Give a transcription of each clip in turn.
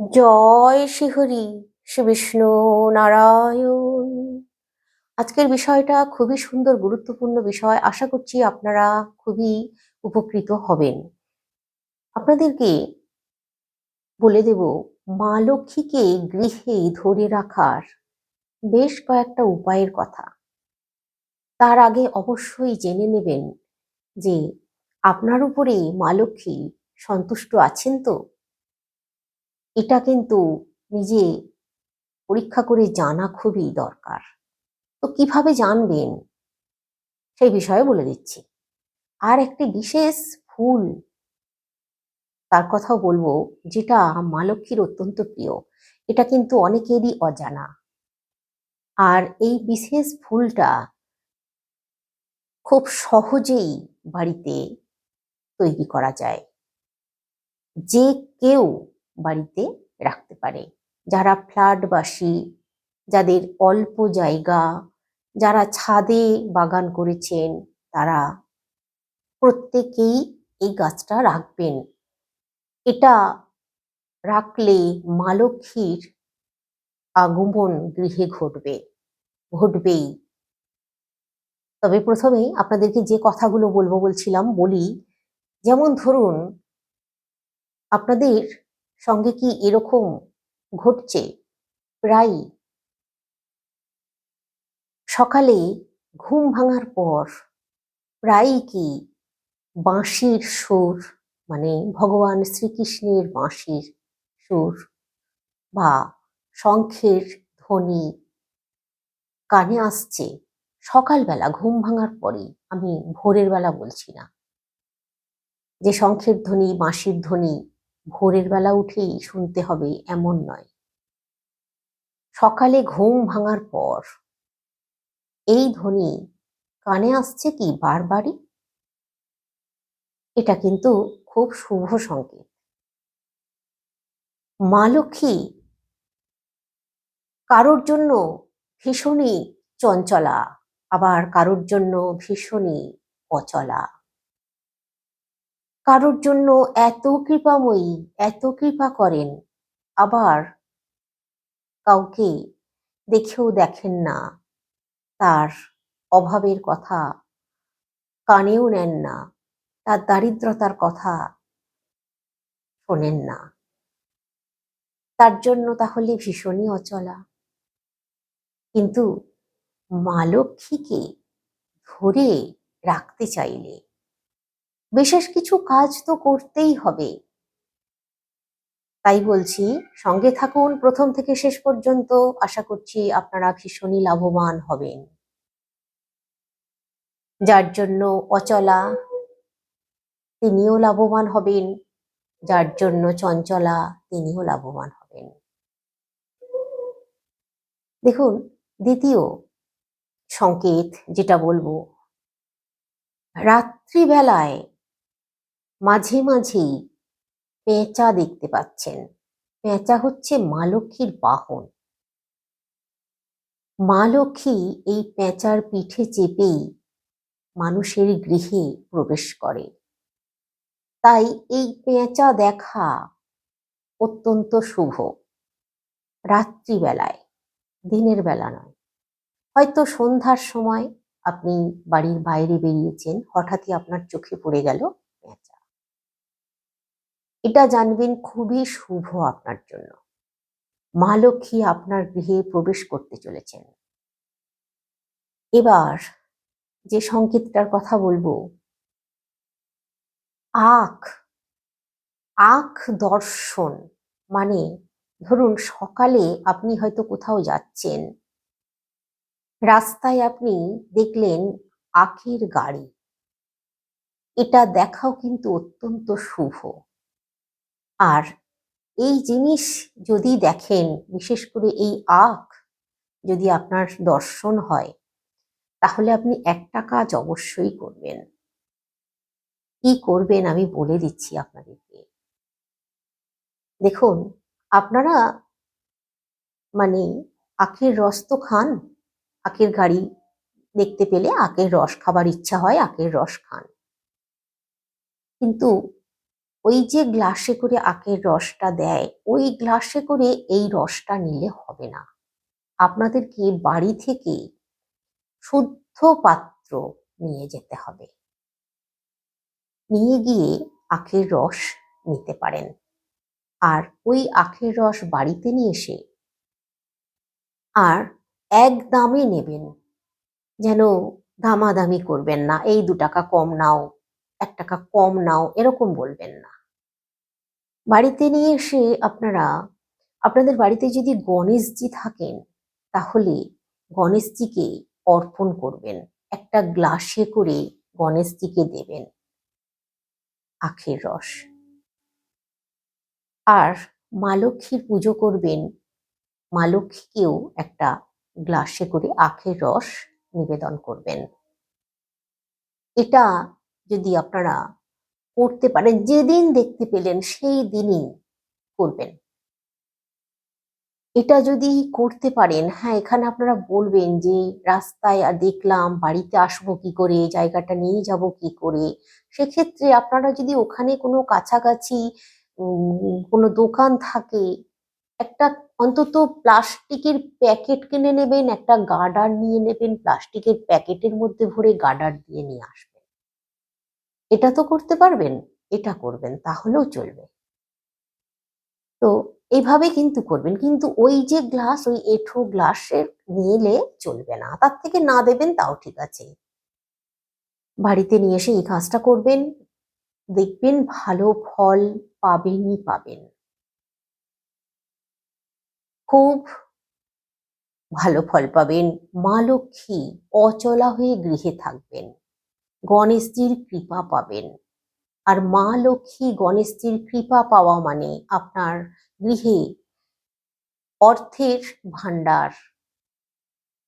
জয় শ্রীহরি শ্রী বিষ্ণু নারায়ণ। আজকের বিষয়টা খুবই সুন্দর, গুরুত্বপূর্ণ বিষয়। আশা করছি আপনারা খুবই উপকৃত হবেন। আপনাদেরকে বলে দেব, মা লক্ষ্মীকে গৃহে ধরে রাখার বেশ কয়েকটা উপায়ের কথা। তার আগে অবশ্যই জেনে নেবেন যে আপনার উপরে মা লক্ষ্মী সন্তুষ্ট আছেন তো? এটা কিন্তু নিজে পরীক্ষা করে জানা খুবই দরকার। তো কীভাবে জানবেন? সেই বিষয়ে বলে দিচ্ছি। আর একটি বিশেষ ফুল তার কথাও বলব, যেটা মা লক্ষ্মীর অত্যন্ত প্রিয়, এটা কিন্তু অনেকেরই অজানা। আর এই বিশেষ ফুলটা খুব সহজেই বাড়িতে তৈরি করা যায়। যে কেউ বাড়িতে রাখতে পারে। যারা ফ্ল্যাটবাসী, যাদের অল্প জায়গা, যারা ছাদে বাগান করেছেন, তারা প্রত্যেকেই এই গাছটা রাখবেন। এটা রাখলে মা লক্ষ্মীর আগমন গৃহে ঘটবে, ঘটবেই। তবে প্রথমেই আপনাদেরকে যে কথাগুলো বলব বলছিলাম, বলি, যেমন ধরুন, আপনাদের সঙ্গে কি এরকম ঘটছে? প্রায় সকালে ঘুম ভাঙার পর প্রায়ই কি বাঁশির সুর মানে ভগবান শ্রীকৃষ্ণের বাঁশির সুর বা শঙ্খের ধ্বনি কানে আসছে? সকালবেলা ঘুম ভাঙার পরে আমি ভোরের বেলা বলছি না। যে শঙ্খের ধ্বনি, বাঁশির ধ্বনি ভোরের বেলা উঠেই শুনতে হবে এমন নয়। সকালে ঘুম ভাঙার পর। এই ধ্বনি কানে আসছে কি বারবারই? এটা কিন্তু খুব শুভ সংকেত। মা লক্ষ্মী, কারোর জন্য ভীষণই চঞ্চলা, আবার কারোর জন্য ভীষণই অচলা। কারোর জন্য এত কৃপাময়ী, এত কৃপা করেন, আবার কাউকে দেখেও দেখেন না। তার অভাবের কথা কানেও নেন না, তার দারিদ্রতার কথা শোনেন না। তার জন্য তাহলে ভীষণই অচলা। কিন্তু মা লক্ষ্মীকে ধরে রাখতে চাইলে বিশেষ কিছু কাজ তো করতেই হবে। তাই বলছি, সঙ্গে থাকুন, প্রথম থেকে শেষ পর্যন্ত আশা করছি আপনারা ভীষণই লাভবান হবেন। যার জন্য অচলা, তিনিও লাভবান হবেন। যার জন্য চঞ্চলা, তিনিও লাভবান হবেন। দেখুন, দ্বিতীয় সংকেত যেটা বলব, রাত্রিবেলায় মাঝে মাঝেই পেঁচা দেখতে পাচ্ছেন। পেঁচা হচ্ছে মা লক্ষ্মীর বাহন। মা লক্ষ্মী এই পেঁচার পিঠে চেপেই মানুষের গৃহে প্রবেশ করে। তাই এই পেঁচা দেখা অত্যন্ত শুভ। রাত্রিবেলায়, দিনের বেলা নয়। হয়তো সন্ধ্যার সময় আপনি বাড়ির বাইরে বেরিয়েছেন, হঠাৎই আপনার চোখে পড়ে গেল পেঁচা। এটা জানবেন খুবই শুভ আপনার জন্য। মা লক্ষ্মী আপনার গৃহে প্রবেশ করতে চলেছেন। এবার যে সংকেতটার কথা বলব, আখ আখ দর্শন মানে ধরুন সকালে আপনি হয়তো কোথাও যাচ্ছেন, রাস্তায় আপনি দেখলেন আখের গাড়ি। এটা দেখাও কিন্তু অত্যন্ত শুভ। আর এই জিনিস যদি দেখেন, বিশেষ করে এই আখ যদি আপনার দর্শন হয়, তাহলে আপনি একটা কাজ অবশ্যই করবেন। কি করবেন আমি বলে দিচ্ছি আপনাদেরকে। দেখুন, আপনারা মানে আখের রস তো খান, আখের গাড়ি দেখতে পেলে আখের রস খাবার ইচ্ছা হয়, আখের রস খান। কিন্তু ওই যে গ্লাসে করে আখের রসটা দেয়, ওই গ্লাসে করে এই রসটা নিলে হবে না। আপনাদেরকে বাড়ি থেকে শুদ্ধ পাত্র নিয়ে যেতে হবে? নিয়ে গিয়ে আখের রস নিতে পারেন। আর ওই আখের রস বাড়িতে নিয়ে এসে আর এক দামে নেবেন। যেন দামাদামি করবেন না, এই দু টাকা কম নাও, এক টাকা কম নাও, এরকম বলবেন না। বাড়িতে নিয়ে এসে আপনারা, আপনাদের বাড়িতে যদি গণেশজি থাকেন, তাহলে গণেশজিকে অর্পণ করবেন। একটা গ্লাসে করে গণেশজিকে দেবেন। আখের রস। আর মা লক্ষ্মীর পুজো করবেন, মা লক্ষ্মীকেও একটা গ্লাসে করে আখের রস নিবেদন করবেন। এটা যদি আপনারা করতে পারেন, যেদিন দেখতে পেলেন সেই দিনই করবেন। এটা যদি করতে পারেন হ্যাঁ এখানে আপনারা বলবেন যে রাস্তায় আর দেখলাম বাড়িতে আসব কি করে, জায়গাটা নিয়ে যাব কি করে, সেক্ষেত্রে আপনারা যদি ওখানে কোনো কাছাকাছি কোনো দোকান থাকে, একটা অন্তত প্লাস্টিকের প্যাকেট কিনে নেবেন, একটা গার্ডার নিয়ে নেবেন, প্লাস্টিকের প্যাকেটের মধ্যে ভরে গার্ডার দিয়ে নিয়ে আসবেন। এটা তো করতে পারবেন, এটা করবেন, তাহলেও চলবে। তো এইভাবে কিন্তু করবেন, কিন্তু ওই যে গ্লাস, ওই এঠো গ্লাসের নিলে চলবে না, তার থেকে না দেবেন তাও ঠিক আছে। বাড়িতে নিয়ে এসে এই কাজটা করবেন, দেখবেন ভালো ফল পাবেনই পাবেন। খুব ভালো ফল পাবেন, মা লক্ষ্মী অচলা হয়ে গৃহে থাকবেন। গণেশজির কৃপা পাবেন। আর মা লক্ষ্মী গণেশজির কৃপা পাওয়া মানে আপনার গৃহে অর্থের ভান্ডার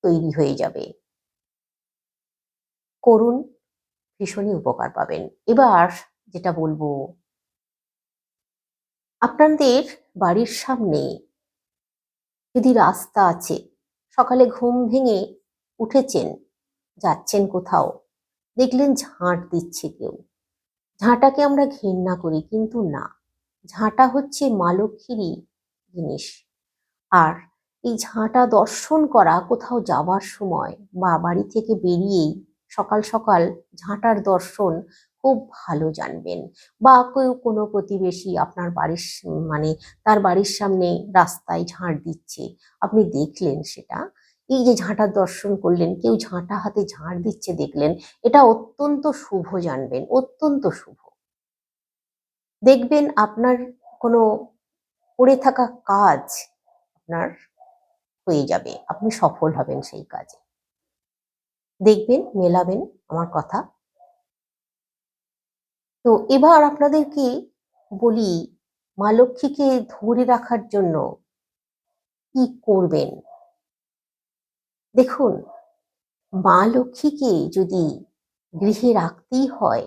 তৈরি হয়ে যাবে। করুন, ভীষণই উপকার পাবেন। এবার যেটা বলব, আপনাদের বাড়ির সামনে যদি রাস্তা আছে, সকালে ঘুম ভেঙে উঠেছেন, যাচ্ছেন কোথাও দেখলেন ঝাঁট দিচ্ছে কেউ। ঝাঁটাকে আমরা ঘেন্না করি, কিন্তু না। ঝাঁটা হচ্ছে মা লক্ষ্মীরই জিনিস। আর এই ঝাঁটা দর্শন করা কোথাও যাবার সময় বা বাড়ি থেকে বেরিয়েই সকাল সকাল ঝাঁটার দর্শন খুব ভালো জানবেন। বা কেউ কোনো প্রতিবেশী আপনার বাড়ির মানে তার বাড়ির সামনে রাস্তায় ঝাঁট দিচ্ছে। আপনি দেখলেন সেটা। এই যে ঝাঁটার দর্শন করলেন, কেউ ঝাঁটা হাতে ঝাঁট দিচ্ছে দেখলেন, এটা অত্যন্ত শুভ জানবেন, অত্যন্ত শুভ। দেখবেন আপনার কোনো পড়ে থাকা কাজ আপনার হয়ে যাবে, আপনি সফল হবেন সেই কাজে। দেখবেন, মেলাবেন আমার কথা। তো এবার আপনাদেরকে বলি, মা লক্ষ্মীকে ধরে রাখার জন্য কি করবেন? দেখুন, মা লক্ষ্মীকে যদি গৃহে রাখতেই হয়,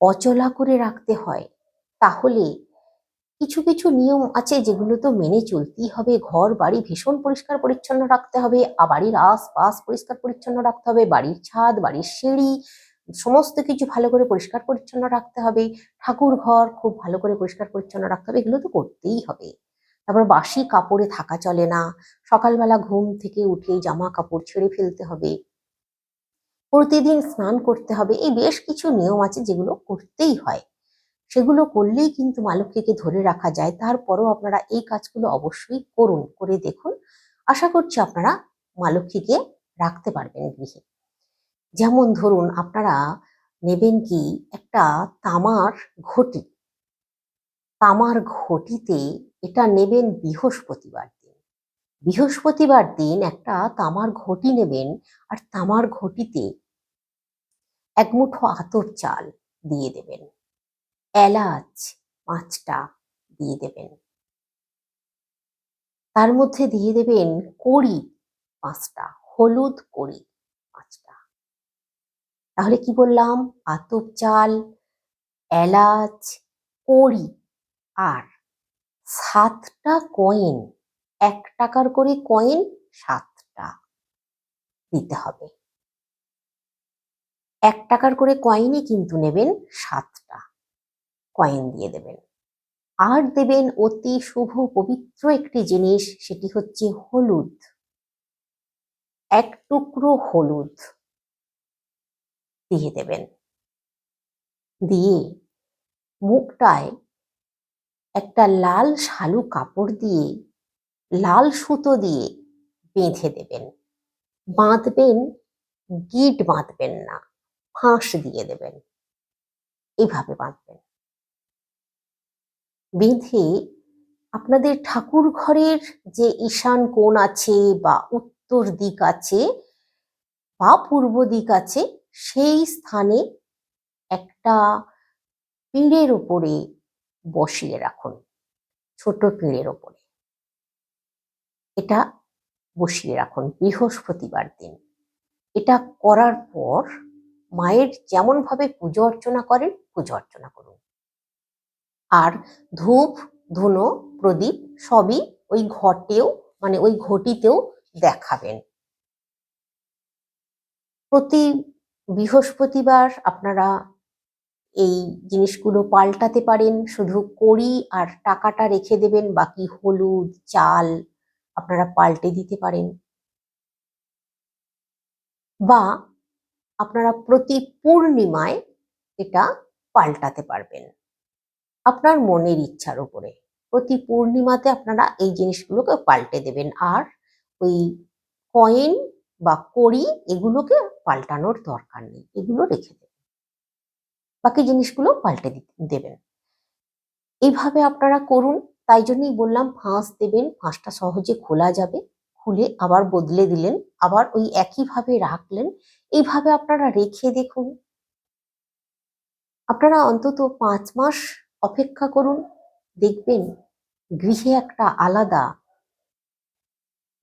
অচলা করে রাখতে হয়, তাহলে কিছু কিছু নিয়ম আছে যেগুলো তো মেনে চলতেই হবে। ঘর, বাড়ি ভীষণ পরিষ্কার পরিচ্ছন্ন রাখতে হবে আর বাড়ির আশপাশ পরিষ্কার পরিচ্ছন্ন রাখতে হবে, বাড়ির ছাদ, বাড়ির সিঁড়ি, সমস্ত কিছু ভালো করে পরিষ্কার পরিচ্ছন্ন রাখতে হবে। ঠাকুর ঘর খুব ভালো করে পরিষ্কার পরিচ্ছন্ন রাখতে হবে, এগুলো তো করতেই হবে। তারপর বাসি কাপড়ে থাকা চলে না। সকালবেলা ঘুম থেকে উঠে জামা কাপড় ছেড়ে ফেলতে হবে। প্রতিদিন স্নান করতে হবে, এই বেশ কিছু নিয়ম আছে যেগুলো করতেই হয়। সেগুলো করলেই কিন্তু মা লক্ষ্মীকে ধরে রাখা যায়। তারপরও আপনারা এই কাজগুলো অবশ্যই করুন, করে দেখুন। আশা করছি আপনারা মা লক্ষ্মীকে রাখতে পারবেন গৃহে। যেমন ধরুন, আপনারা নেবেন কি একটা তামার ঘটি। তামার ঘটিতে এটা নেবেন বৃহস্পতিবার দিন। বৃহস্পতিবার দিন একটা তামার ঘটি নেবেন আর তামার ঘটিতে এক মুঠো আতর চাল দিয়ে দেবেন। এলাচ পাঁচটা দিয়ে দেবেন। তার মধ্যে দিয়ে দেবেন কড়ি পাঁচটা, হলুদ কড়ি পাঁচটা। তাহলে কি বললাম? আতপ চাল, এলাচ, কড়ি আর সাতটা কয়েন এক টাকার করে কয়েন সাতটা দিতে হবে। এক টাকার করে কয়েনই কিন্তু নেবেন সাতটা কয়েন দিয়ে দেবেন। আর দেবেন অতি শুভ পবিত্র একটি জিনিস, সেটি হচ্ছে হলুদ। এক টুকরো হলুদ দিয়ে দেবেন। দিয়ে মুখটায় একটা লাল শালু কাপড় দিয়ে, লাল সুতো দিয়ে বেঁধে দেবেন। বাঁধবেন, গিট বাঁধবেন না, ফাঁস দিয়ে দেবেন। এভাবে বাঁধবেন। বেঁধে আপনাদের ঠাকুর ঘরের যে ঈশান কোণ আছে বা উত্তর দিক আছে বা পূর্ব দিক আছে, সেই স্থানে একটা পিঁড়ের ওপরে বসিয়ে রাখুন, ছোট পিঁড়ের ওপরে। এটা বসিয়ে রাখুন বৃহস্পতিবার দিন। এটা করার পর মায়ের যেমন ভাবে পুজো অর্চনা করেন, পুজো অর্চনা করুন। আর ধূপ, ধুনো, প্রদীপ সবই ওই ঘটেও মানে ওই ঘটিতেও দেখাবেন। প্রতি বৃহস্পতিবার আপনারা এই জিনিসগুলো পাল্টাতে পারেন। শুধু কড়ি আর টাকাটা রেখে দেবেন, বাকি হলুদ, চাল আপনারা পাল্টে দিতে পারেন। বা আপনারা প্রতি পূর্ণিমায় এটা পাল্টাতে পারবেন। আপনার মনের ইচ্ছার উপরে। প্রতি পূর্ণিমাতে আপনারা এই জিনিসগুলোকে পাল্টে দেবেন। আর ওই কয়েন বা কড়ি এগুলোকে পাল্টানোর দরকার নেই। এগুলো রেখে দেবেন। বাকি জিনিসগুলো পাল্টে দেবেন। এইভাবে আপনারা করুন। তাই জন্যই বললাম, ফাঁস দেবেন, ফাঁসটা সহজে খোলা যাবে, খুলে আবার বদলে দিলেন, আবার ওই একইভাবে রাখলেন। এইভাবে আপনারা রেখে দেখুন। আপনারা অন্তত পাঁচ মাস অপেক্ষা করুন। দেখবেন গৃহে একটা আলাদা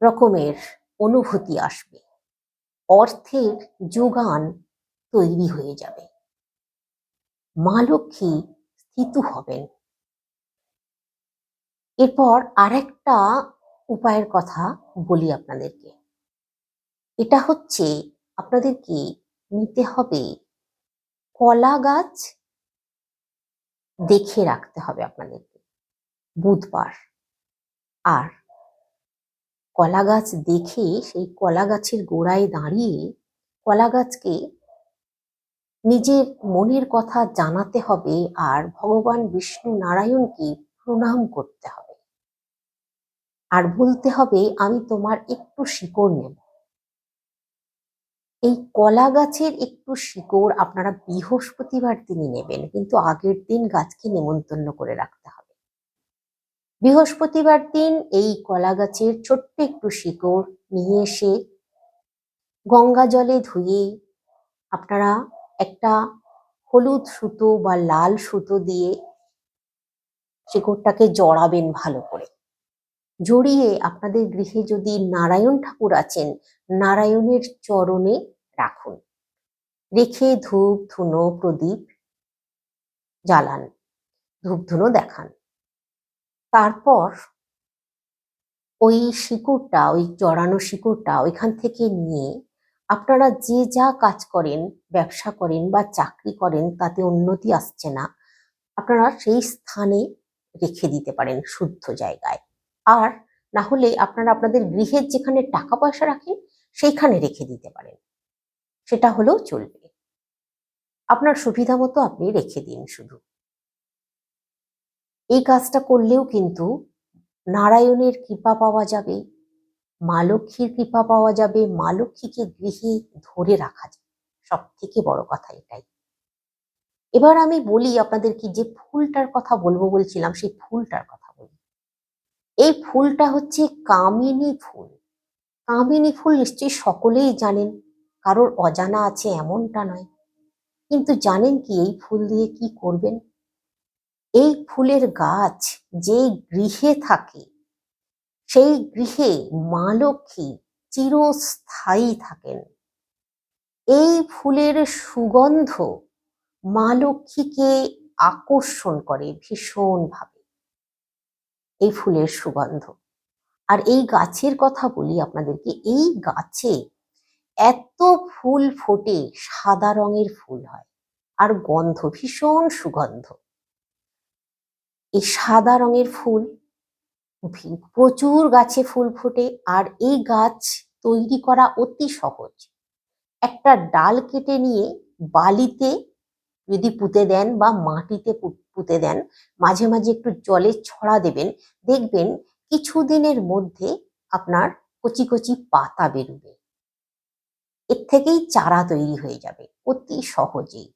রকমের অনুভূতি আসবে। অর্থের যোগান তৈরি হয়ে যাবে। মা লক্ষ্মী স্থিত হবেন। এরপর আরেকটা উপায়ের কথা বলি আপনাদেরকে। এটা হচ্ছে আপনাদেরকে নিতে হবে কলা গাছ দেখে রাখতে হবে আপনাদেরকে বুধবার। আর কলা গাছ দেখে সেই কলা গাছের গোড়ায় দাঁড়িয়ে কলা গাছকে নিজের মনের কথা জানাতে হবে আর ভগবান বিষ্ণু নারায়ণকে প্রণাম করতে হবে। আর বলতে হবে, আমি তোমার একটু শিকড় নেব। এই কলা গাছের একটু শিকড় আপনারা বৃহস্পতিবার দিনই নেবেন, কিন্তু আগের দিন গাছকে নেমন্তন্ন করে রাখতে হবে। বৃহস্পতিবার দিন এই কলা গাছের ছোট্ট একটু শিকড় নিয়ে এসে গঙ্গা জলে ধুয়ে আপনারা একটা হলুদ সুতো বা লাল সুতো দিয়ে শিকড়টাকে জড়াবেন ভালো করে। জড়িয়ে আপনাদের গৃহে যদি নারায়ণ ঠাকুর আছেন, নারায়ণের চরণে রাখুন। রেখে ধূপ, ধুনো, প্রদীপ জ্বালান, ধূপ, ধুনো দেখান। তারপর ওই শিকড়টা, ওই জড়ানো শিকড়টা ওইখান থেকে নিয়ে আপনারা যে যা কাজ করেন, ব্যবসা করেন বা চাকরি করেন, তাতে উন্নতি আসছে না। আপনারা সেই স্থানে রেখে দিতে পারেন শুদ্ধ জায়গায়। আর না হলে আপনারা আপনাদের গৃহের যেখানে টাকা পয়সা রাখেন, সেইখানে রেখে দিতে পারেন। সেটা হলেও চলবে। আপনার সুবিধা মতো আপনি রেখে দিন শুধু। এই কাজটা করলেও কিন্তু নারায়ণের কৃপা পাওয়া যাবে। মা লক্ষ্মীর কৃপা পাওয়া যাবে, মা লক্ষ্মীকে গৃহে ধরে রাখা যাবে। সব থেকে বড় কথা এটাই। এবার আমি বলি আপনাদের কি যে ফুলটার কথা বলব বলছিলাম, সেই ফুলটার কথা বলি। এই ফুলটা হচ্ছে কামিনী ফুল। কামিনী ফুল নিশ্চয়ই সকলেই জানেন, কারোর অজানা আছে এমনটা নয়। কিন্তু জানেন কি এই ফুল দিয়ে কি করবেন? এই ফুলের গাছ যে গৃহে থাকে সেই গৃহে মা লক্ষ্মী চিরস্থায়ী থাকেন। এই ফুলের সুগন্ধ মা লক্ষ্মীকে আকর্ষণ করে ভীষণভাবে। এই ফুলের সুগন্ধ। আর এই গাছের কথা বলি আপনাদেরকে, এই গাছে এত ফুল ফোটে, সাদা রঙের ফুল হয় আর গন্ধ ভীষণ সুগন্ধ। এই সাদা রঙের ফুল প্রচুর গাছে ফুল ফোটে আর এই গাছ তৈরি করা অতি সহজ। একটা ডাল কেটে নিয়ে বালিতে যদি পুঁতে দেন বা মাটিতে পুঁতে দেন, মাঝে মাঝে একটু জলে ছড়া দেবেন, দেখবেন কিছুদিনের মধ্যে আপনার কচি কচি পাতা বেরোবে। এর থেকেই চারা তৈরি হয়ে যাবে, অতি সহজেই।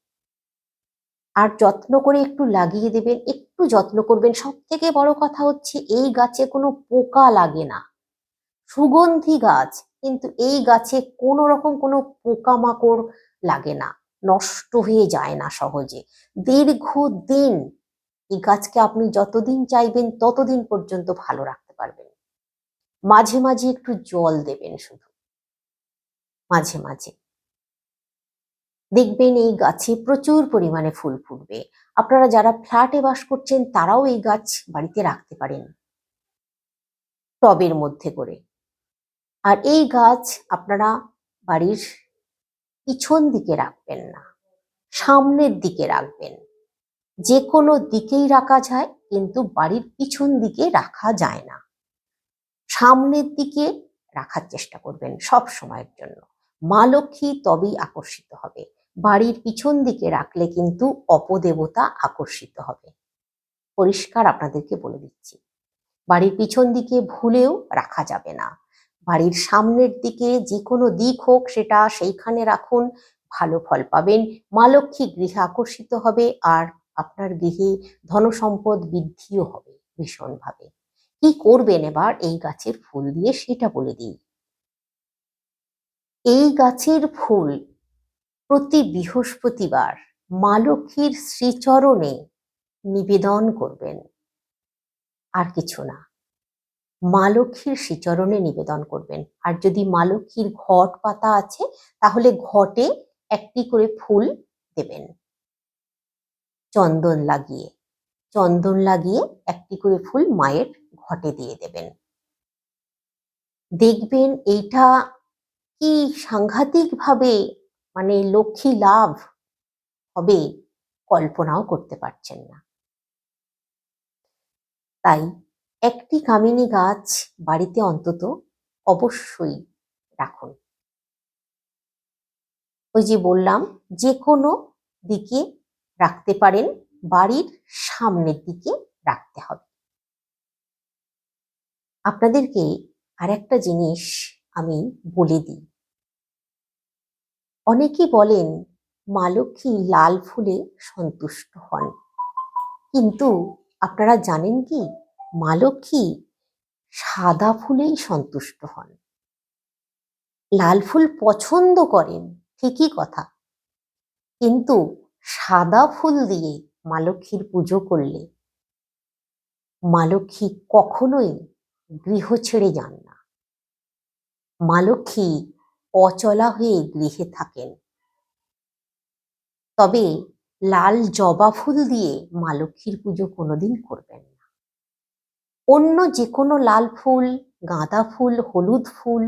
আর যত্ন করে একটু লাগিয়ে দেবেন একটু যত্ন করবেন। সব থেকে বড় কথা হচ্ছে এই গাছে কোনো পোকা লাগে না। সুগন্ধি গাছ, কিন্তু এই গাছে কোনো রকম কোনো পোকামাকড় লাগে না। নষ্ট হয়ে যায় না সহজে। দীর্ঘদিন এই গাছকে আপনি যতদিন চাইবেন ততদিন পর্যন্ত ভালো রাখতে পারবেন। মাঝে মাঝে একটু জল দেবেন শুধু। মাঝে মাঝে। দেখবেন এই গাছে প্রচুর পরিমাণে ফুল ফুটবে। আপনারা যারা ফ্ল্যাটে বাস করছেন, তারাও এই গাছ বাড়িতে রাখতে পারেন। টবের মধ্যে করে। আর এই গাছ আপনারা বাড়ির পিছন দিকে রাখবেন না, সামনের দিকে রাখবেন। যে কোনো দিকেই রাখা যায়, কিন্তু বাড়ির পিছন দিকে রাখা যায় না। সামনের দিকে রাখার চেষ্টা করবেন সব সময়ের জন্য। মা লক্ষ্মী তবেই আকর্ষিত হবে। বাড়ির পিছন দিকে রাখলে কিন্তু অপদেবতা আকর্ষিত হবে। পরিষ্কার আপনাদেরকে বলে দিচ্ছি। বাড়ির পিছন দিকে ভুলেও রাখা যাবে না। বাড়ির সামনের দিকে যে কোনো দিক হোক, সেটা সেইখানে রাখুন। ভালো ফল পাবেন। মা লক্ষ্মী গৃহে আকর্ষিত হবে আর আপনার গৃহে ধনসম্পদ বৃদ্ধিও হবে ভীষণভাবে। কি করবেন এবার? এই গাছের ফুল দিয়ে সেটা বলে দিই। এই গাছের ফুল প্রতি বৃহস্পতিবার মা লক্ষ্মীর শ্রীচরণে নিবেদন করবেন। আর কিছু না। মা লক্ষ্মীর শ্রীচরণে নিবেদন করবেন। আর যদি মা লক্ষ্মীর ঘট পাতা আছে, তাহলে ঘটে একটি করে ফুল দেবেন। চন্দন লাগিয়ে চন্দন লাগিয়ে একটি করে ফুল মায়ের ঘটে দিয়ে দেবেন। দেখবেন এইটা কি সাংঘাতিক ভাবে মানে লক্ষ্মী লাভ হবে কল্পনাও করতে পারছেন না। তাই একটি কামিনী গাছ বাড়িতে অন্তত অবশ্যই রাখুন। ওই যে বললাম, যে কোনো দিকে রাখতে পারেন, বাড়ির সামনের দিকে রাখতে হবে। আপনাদেরকে আর একটা জিনিস আমি বলে দিই। অনেকে বলেন, মা লক্ষ্মী লাল ফুলে সন্তুষ্ট হন। কিন্তু আপনারা জানেন কি? মা লক্ষ্মী সাদা ফুলেই সন্তুষ্ট হন। লাল ফুল পছন্দ করেন, ঠিকই কথা। কিন্তু সাদা ফুল দিয়ে মা লক্ষ্মীর পুজো করলে মা লক্ষ্মী কখনোই গৃহ ছেড়ে যান না। মা লক্ষ্মী অচলা হয়ে গৃহে থাকেন। তবে লাল জবা ফুল দিয়ে মা লক্ষ্মীর পুজো কোনোদিন করবেন না। অন্য যে কোনো লাল ফুল, গাঁদা ফুল, হলুদ ফুল,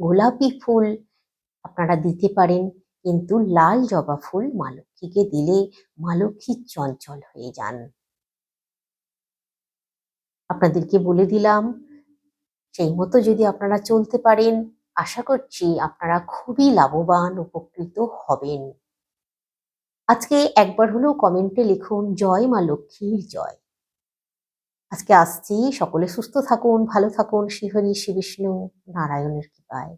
গোলাপি ফুল আপনারা দিতে পারেন, কিন্তু লাল জবা ফুল মা লক্ষ্মীকে দিলে মা লক্ষ্মী চঞ্চল হয়ে যান। আপনাদেরকে বলে দিলাম, সেই মতো যদি আপনারা চলতে পারেন আশা করছি আপনারা খুবই লাভবান, উপকৃত হবেন। আজকে একবার হলেও কমেন্টে লিখুন, জয় মা লক্ষ্মীর জয়। আজকে আসছি, সকলে সুস্থ থাকুন, ভালো থাকুন। শ্রীহরি শ্রী বিষ্ণু নারায়ণের কৃপায়।